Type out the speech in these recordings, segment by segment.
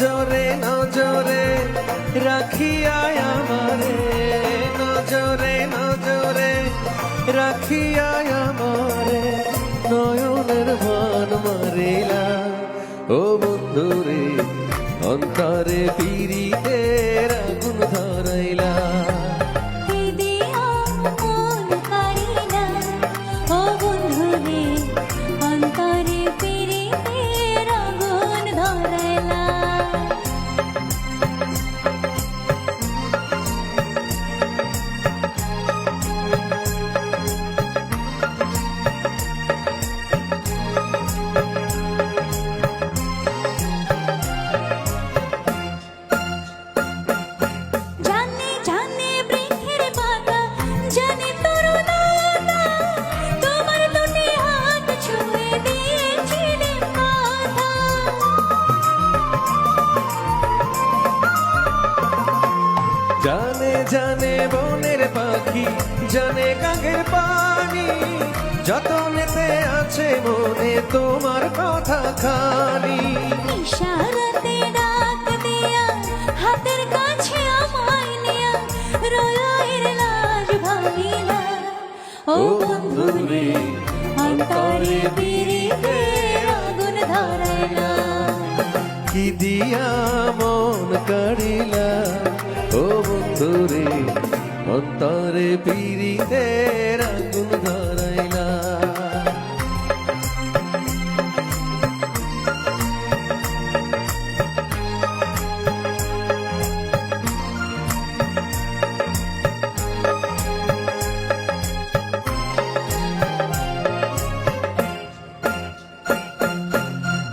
নজরে নজরে রাখিয়ায় আমারে, নজরে নজরে রাখিয়ায় আমারে, নয়নের মান মারিলা। ও বন্ধুরে, অন্তরে পিড়িতে রাগুন ধরাইলা। জানে জানে বনের পাখি জানে কাকের পানি। যতনেতে আছে মনে তোমার কথা খানি। ইশারাতে ডাক দিয়া হাতের কাছে আমায় নিয়া রয়ের লাজ ভাঙিলা। ও বন্ধুরে অন্তরে ও বন্ধুরে অন্তরে পিড়িতে আগুন ধরাইলা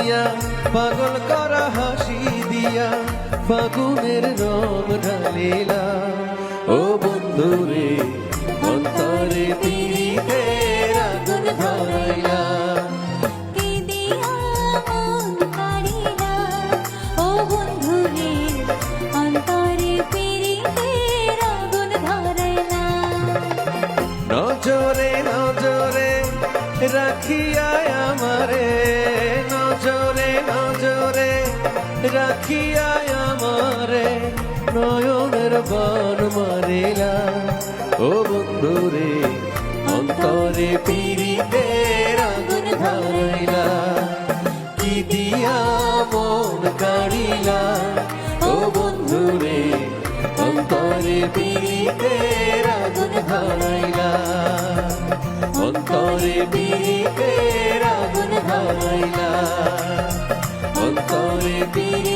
নিয়া পাগল করা হাসি দিয়া ফাগুনের রং ঢালিলা। ও বন্ধু রে দিয়া অন্তরে পিরিতের আগুন ধরাইলা। নজরে নজরে রাখিয়া আমারে নজরে নজরে রাখিয়া আমারে, নয়নের বন মারিলা। ও বন্ধু রে অন্তরে পিড়িতে আগুন ধরিলা কি দিয়া মন কাড়িলা? ও বন্ধু রে অন্তরে পিড়িতে আগুন ধরিলা অন্তরে পিড়িতে আগুন be